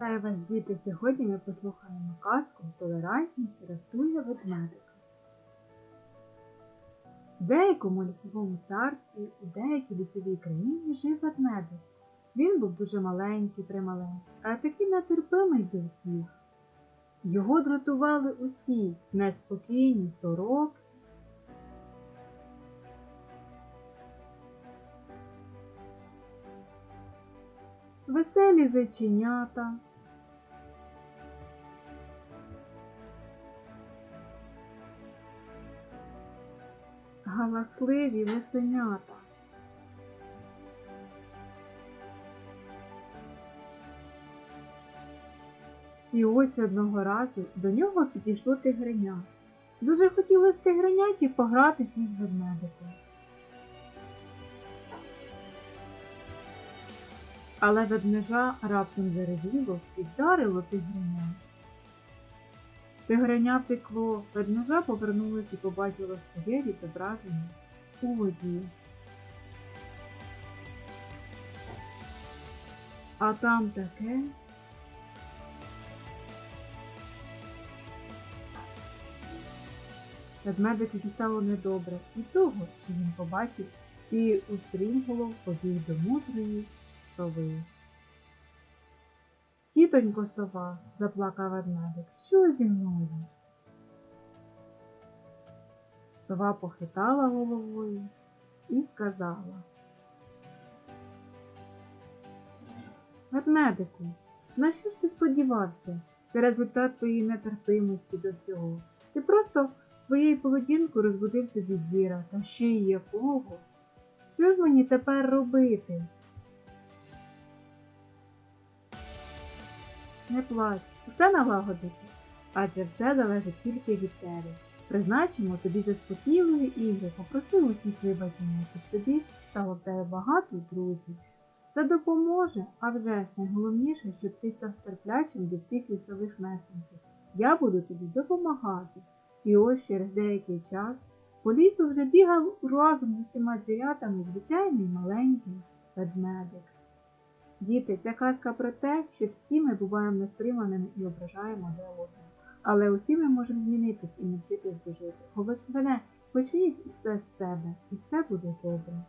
Вітаю вас, діти! Сьогодні ми послухаємо казку Толерантність рятує ведмедика. В деякому лісовому царстві у деякій лісовій країні жив ведмедик. Він був дуже маленький, прималенький, а такий нетерпимий до всіх. Його дратували усі неспокійні сороки, веселі зайченята, галасливі лисенята. І ось одного разу до нього підійшло тигреня. Дуже хотілося тигреняті погратися із ведмедиком. Але ведмежа раптом заревіло і вдарило тигреня. Тигреня втекло, ведмежа повернулась і побачила своє відображення у воді. А там таке. Ведмедику стало недобре і того, що він побачив, і устрімголов побіг до мудрої сови. Тітонько сова, заплакав ведмедик, що зі мною? Сова похитала головою і сказала. Ведмедику, на що ж ти сподівався? Це результат твоєї нетерпимості до всього. Ти просто своєю поведінкою розбудився від звіра, та ще й якого? Що ж мені тепер робити? Не плач, усе налагодити, адже все залежить тільки від тебе. Призначимо тобі заспокійливі ігри, попроси усіх вибачення, щоб тобі стало в тебе багато друзів. Це допоможе, а вже ж найголовніше, щоб ти став терплячим до всіх лісових мешканців. Я буду тобі допомагати. І ось через деякий час по лісу вже бігав разом з усіма звірятами звичайний маленький ведмедик. Діти, ця казка про те, що всі ми буваємо нестриманими і ображаємо один одного. Але усі ми можемо змінитись і навчитись дожити. мене, почніть все з себе, і все буде добре.